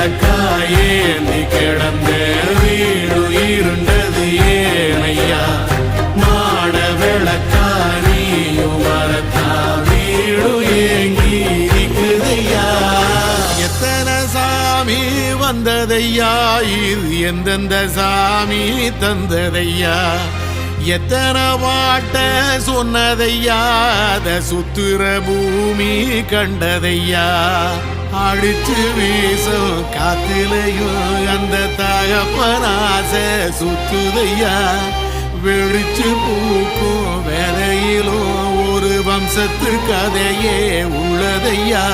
விளக்காயே நீ கிடந்த வீடு இருண்டது ஏனையா? மாட விளக்கா நீயும் வரத்தா வீடு ஏங்கி இருக்குதையா எத்தனை சாமி வந்ததையா? இது எந்தெந்த சாமி தந்ததையா? எத்தனை வாட்ட சொன்னதையா? அத சுத்துற பூமி கண்டதையா? அடிச்சு வீசும் காத்திலையும் அந்த தகப்பனாச சுத்துதையா? வெடிச்சு பூக்கும் வேலையிலும் ஒரு வம்சத்து கதையே உள்ளதையா?